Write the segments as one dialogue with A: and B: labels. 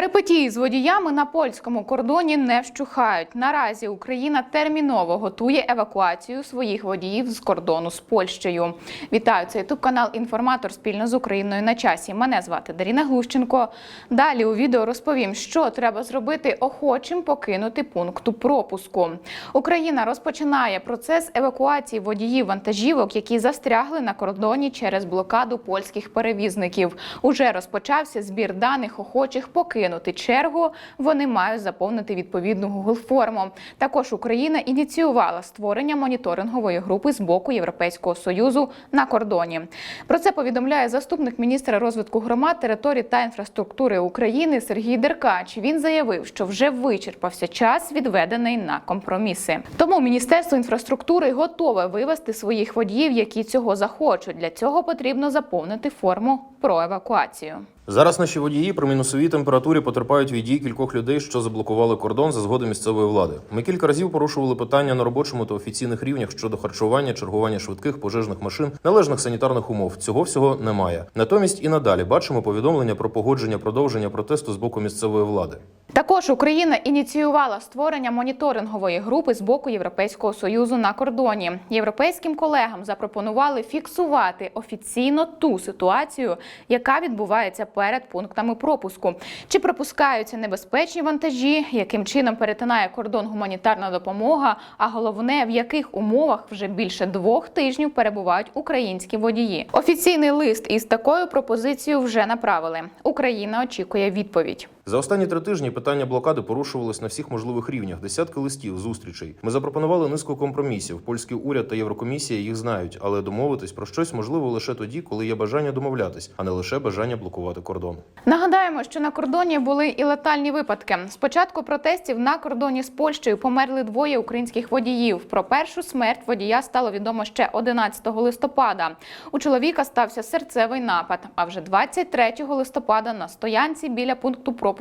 A: Перипетії з водіями на польському кордоні не вщухають. Наразі Україна терміново готує евакуацію своїх водіїв з кордону з Польщею. Вітаю це ютуб канал Інформатор спільно з Україною на часі. Мене звати Даріна Глущенко. Далі у відео розповім, що треба зробити охочим покинути пункту пропуску. Україна розпочинає процес евакуації водіїв вантажівок, які застрягли на кордоні через блокаду польських перевізників. Уже розпочався збір даних охочих покинути чергу. Вони мають заповнити відповідну Google форму. Також Україна ініціювала створення моніторингової групи з боку Європейського союзу на кордоні. Про це повідомляє заступник міністра розвитку громад, територій та інфраструктури України Сергій Деркач. Він заявив, що вже вичерпався час, відведений на компроміси. Тому міністерство інфраструктури готове вивести своїх водіїв, які цього захочуть. Для цього потрібно заповнити форму про евакуацію.
B: Зараз наші водії при мінусовій температурі потерпають від дій кількох людей, що заблокували кордон за згоди місцевої влади. Ми кілька разів порушували питання на робочому та офіційних рівнях щодо харчування, чергування швидких пожежних машин, належних санітарних умов. Цього всього немає. Натомість і надалі бачимо повідомлення про погодження продовження протесту з боку місцевої влади.
A: Також Україна ініціювала створення моніторингової групи з боку Європейського союзу на кордоні. Європейським колегам запропонували фіксувати офіційно ту ситуацію, яка відбувається перед пунктами пропуску. Чи пропускаються небезпечні вантажі, яким чином перетинає кордон гуманітарна допомога? А головне, в яких умовах вже більше двох тижнів перебувають українські водії. Офіційний лист із такою пропозицією вже направили. Україна очікує відповідь.
B: За останні три тижні питання блокади порушувалось на всіх можливих рівнях. Десятки листів, зустрічей. Ми запропонували низку компромісів. Польський уряд та Єврокомісія їх знають, але домовитись про щось можливо лише тоді, коли є бажання домовлятись, а не лише бажання блокувати кордон.
A: Нагадаємо, що на кордоні були і летальні випадки. З початку протестів на кордоні з Польщею померли двоє українських водіїв. Про першу смерть водія стало відомо ще 11 листопада. У чоловіка стався серцевий напад. А вже 23 листопада на стоянці біля пункту пропуску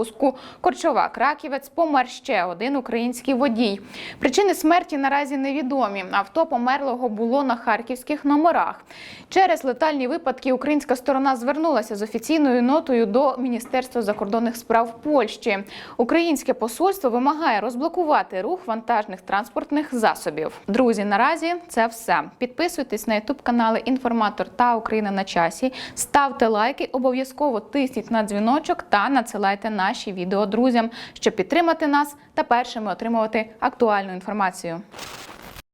A: Корчова Краківець помер ще один український водій. Причини смерті наразі невідомі. Авто померлого було на харківських номерах. Через летальні випадки українська сторона звернулася з офіційною нотою до Міністерства закордонних справ Польщі. Українське посольство вимагає розблокувати рух вантажних транспортних засобів. Друзі, наразі це все. Підписуйтесь на ютуб канали Інформатор та Україна на часі. Ставте лайки, обов'язково тисніть на дзвіночок та надсилайте наші відео друзям, щоб підтримати нас та першими отримувати актуальну інформацію.